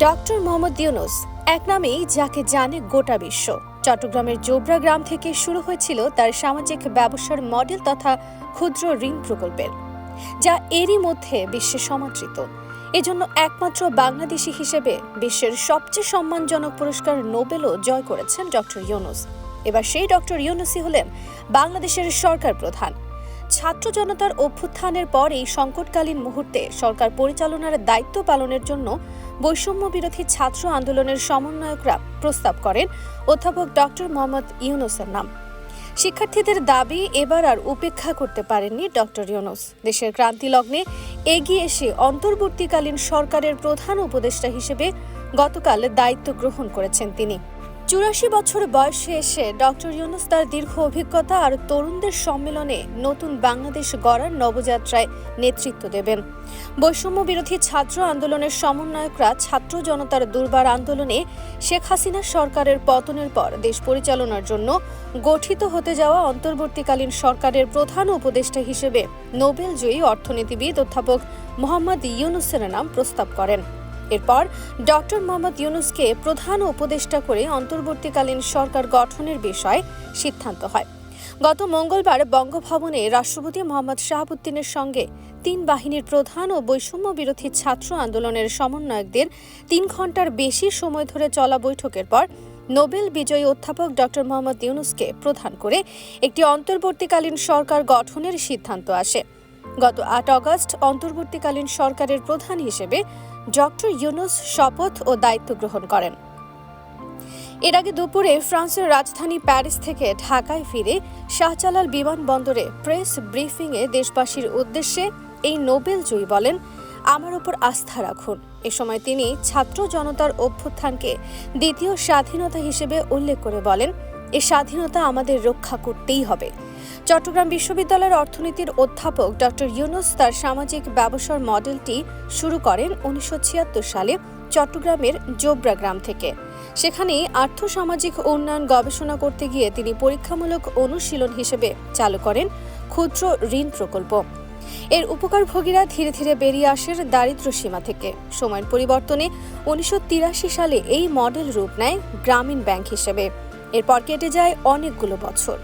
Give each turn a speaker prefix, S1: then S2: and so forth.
S1: Doctor Mohammad Yunus, এক নামেই যাকে জানে গোটা বিশ্ব। চট্টগ্রামের জোবরা গ্রাম থেকে শুরু হয়েছিল তার সামাজিক ব্যবসার মডেল তথা ক্ষুদ্র ঋণ প্রকল্পের, যা এরই মধ্যে বিশ্বে সমাদৃত। এজন্য একমাত্র বাংলাদেশি হিসেবে বিশ্বের সবচেয়ে সম্মানজনক পুরস্কার নোবেলও জয় করেছেন ডক্টর ইউনুস। এবার সেই ডক্টর ইউনুসই হলেন বাংলাদেশের সরকার প্রধান। ছাত্র জনতার অভ্যুত্থানের পর এই সংকটকালীন মুহূর্তে সরকার পরিচালনার দায়িত্ব পালনের জন্য বৈষম্য বিরোধী ছাত্র আন্দোলনের সমন্বয়করা প্রস্তাব করেন অধ্যাপক ডক্টর মোহাম্মদ ইউনুসের নাম। শিক্ষার্থীদের দাবি এবার আর উপেক্ষা করতে পারেননি ডক্টর ইউনুস। দেশের ক্রান্তি লগ্নে এগিয়ে এসে অন্তর্বর্তীকালীন সরকারের প্রধান উপদেষ্টা হিসেবে গতকাল দায়িত্ব গ্রহণ করেছেন তিনি। চুরাশি বছর বয়সে এসে ডক্টর ইউনুস তার দীর্ঘ অভিজ্ঞতা আর তরুণদের সম্মেলনে নতুন বাংলাদেশ গড়ার নবযাত্রায় নেতৃত্ব দেবেন। বৈষম্য বিরোধী ছাত্র আন্দোলনের সমন্বয়করা ছাত্র জনতার দুর্বার আন্দোলনে শেখ হাসিনা সরকারের পতনের পর দেশ পরিচালনার জন্য গঠিত হতে যাওয়া অন্তর্বর্তীকালীন সরকারের প্রধান উপদেষ্টা হিসেবে নোবেলজয়ী অর্থনীতিবিদ অধ্যাপক মোহাম্মদ ইউনুসের নাম প্রস্তাব করেন। এরপর ডক্টর মোহাম্মদ ইউনুসকে প্রধান উপদেষ্টা করে অন্তর্বর্তীকালীন সরকার গঠনের বিষয়ে সিদ্ধান্ত হয়। গত মঙ্গলবার বঙ্গভবনে রাষ্ট্রপতি মোহাম্মদ শাহাবুদ্দিনের সঙ্গে তিন বাহিনীর প্রধান ও বৈষম্য বিরোধী ছাত্র আন্দোলনের সমন্বয়কদের তিন ঘণ্টার বেশি সময় ধরে চলা বৈঠকের পর নোবেল বিজয়ী অধ্যাপক ডক্টর মোহাম্মদ ইউনুসকে প্রধান করে একটি অন্তর্বর্তীকালীন সরকার গঠনের সিদ্ধান্ত আসে। গত আট অগস্ট অন্তর্বর্তীকালীন সরকারের প্রধান হিসেবে ডক্টর ইউনুস শপথ ও দায়িত্ব গ্রহণ করেন। এর আগে দুপুরে ফ্রান্সের রাজধানী প্যারিস থেকে ঢাকায় ফিরে শাহজালাল বিমানবন্দরে প্রেস ব্রিফিংয়ে দেশবাসীর উদ্দেশ্যে এই নোবেল জয়ী বলেন, আমার ওপর আস্থা রাখুন। এ সময় তিনি ছাত্র জনতার অভ্যুত্থানকে দ্বিতীয় স্বাধীনতা হিসেবে উল্লেখ করে বলেন, এ স্বাধীনতা আমাদের রক্ষা করতেই হবে। চট্টগ্রাম বিশ্ববিদ্যালয়ের অর্থনীতির অধ্যাপক ডক্টর ইউনুস তার সামাজিক ব্যবসার মডেলটি শুরু করেন উনিশশো ছিয়াত্তর সালে চট্টগ্রামের জোবরা গ্রাম থেকে। সেখানে আর্থসামাজিক উন্নয়ন গবেষণা করতে গিয়ে তিনি পরীক্ষামূলক অনুশীলন হিসেবে চালু করেন ক্ষুদ্র ঋণ প্রকল্প। এর উপকারভোগীরা ধীরে ধীরে বেরিয়ে আসেন দারিদ্র সীমা থেকে। সময়ের পরিবর্তনে উনিশশো তিরাশি সালে এই মডেল রূপ নেয় গ্রামীণ ব্যাংক হিসেবে। এরপর কেটে যায় অনেকগুলো বছর।